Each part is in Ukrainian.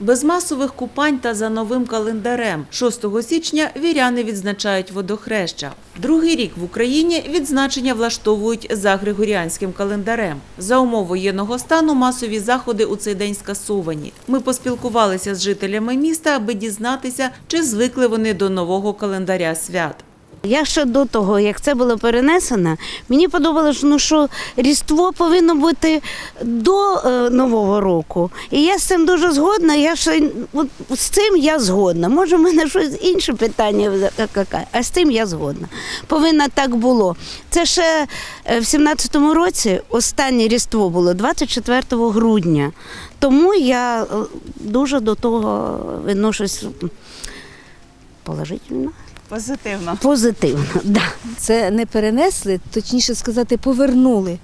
Без масових купань та за новим календарем 6 січня віряни відзначають водохреща. Другий рік в Україні відзначення влаштовують за григоріанським календарем. За умов воєнного стану масові заходи у цей день скасовані. Ми поспілкувалися з жителями міста, аби дізнатися, чи звикли вони до нового календаря свят. Я ще до того, як це було перенесено, мені подобалося, ну, що Різдво повинно бути до е, Нового року. І я з цим дуже згодна. Я ще, от, з цим я згодна. Може, в мене щось інше питання, а з цим я згодна. Повинно так було. Це ще е, в 17-му році останнє Різдво було 24 грудня. Тому я е, дуже до того відношусь положительно. Позитивно. Позитивно, да. Це не перенесли, точніше сказати, повернули.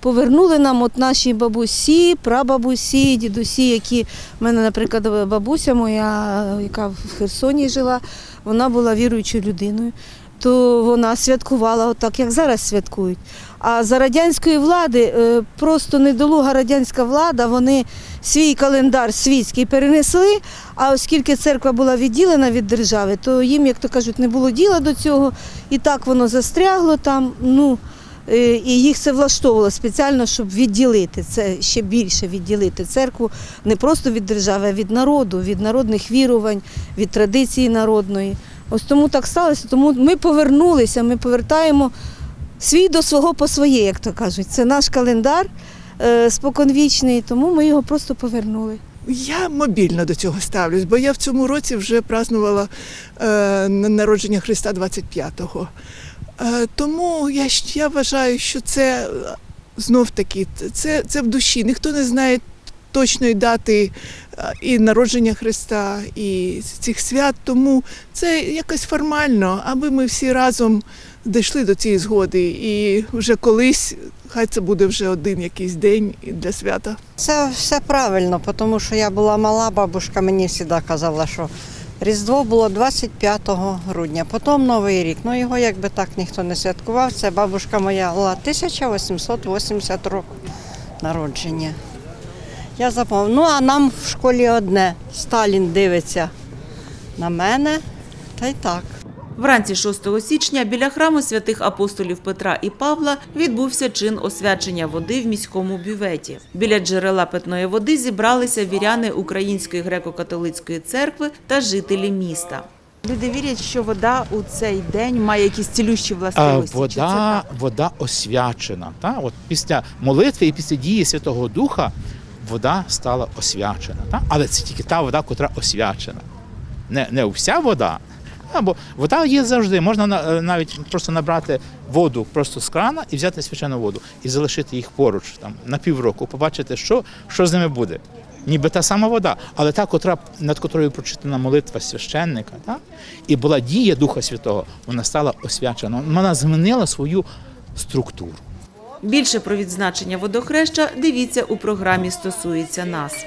Повернули нам от наші бабусі, прабабусі, дідусі, які в мене, наприклад, бабуся моя, яка в Херсоні жила, вона була віруючою людиною. То вона святкувала отак, як зараз святкують. А за радянської влади е, просто недолуга радянська влада, вони свій календар світський перенесли. А оскільки церква була відділена від держави, то їм, як то кажуть, не було діла до цього. І так воно застрягло там. Ну, е, і їх це влаштовувало спеціально, щоб відділити це ще більше відділити церкву не просто від держави, а від народу, від народних вірувань, від традиції народної. Ось тому так сталося. Тому ми повернулися, ми повертаємо свій до свого по своє, як то кажуть. Це наш календар е, споконвічний, тому ми його просто повернули. Я мобільно до цього ставлюсь, бо я в цьому році вже празнувала е, народження Христа 25-го. Е, тому я, я вважаю, що це е, знов таки це, це в душі. Ніхто не знає точної дати е, і народження Христа, і цих свят. Тому це якось формально, аби ми всі разом дійшли до цієї згоди. І вже колись, хай це буде вже один якийсь день для свята. Це все правильно, тому що я була мала, бабушка мені завжди казала, що Різдво було 25 грудня, потім Новий рік. Ну його якби так ніхто не святкував. Це бабушка моя була 1880 року народження. Я запам'ятала. Ну а нам в школі одне. Сталін дивиться на мене, та й так. Вранці 6 січня біля храму святих апостолів Петра і Павла відбувся чин освячення води в міському бюветі. Біля джерела питної води зібралися віряни Української греко-католицької церкви та жителі міста. Люди вірять, що вода у цей день має якісь цілющі А, властивості. Вода, вода освячена. Та? От після молитви і після дії Святого Духа вода стала освячена. Та? Але це тільки та вода, котра освячена. Не, не вся вода. Або вода є завжди. Можна е, навіть просто набрати воду просто з крана і взяти свячену воду і залишити їх поруч там на півроку, побачити, що, що з ними буде. Ніби та сама вода, але та, котра, над котрою прочитана молитва священника, та? і була дія Духа Святого, вона стала освячена. Вона змінила свою структуру. Більше про відзначення водохреща дивіться у програмі «Стосується нас».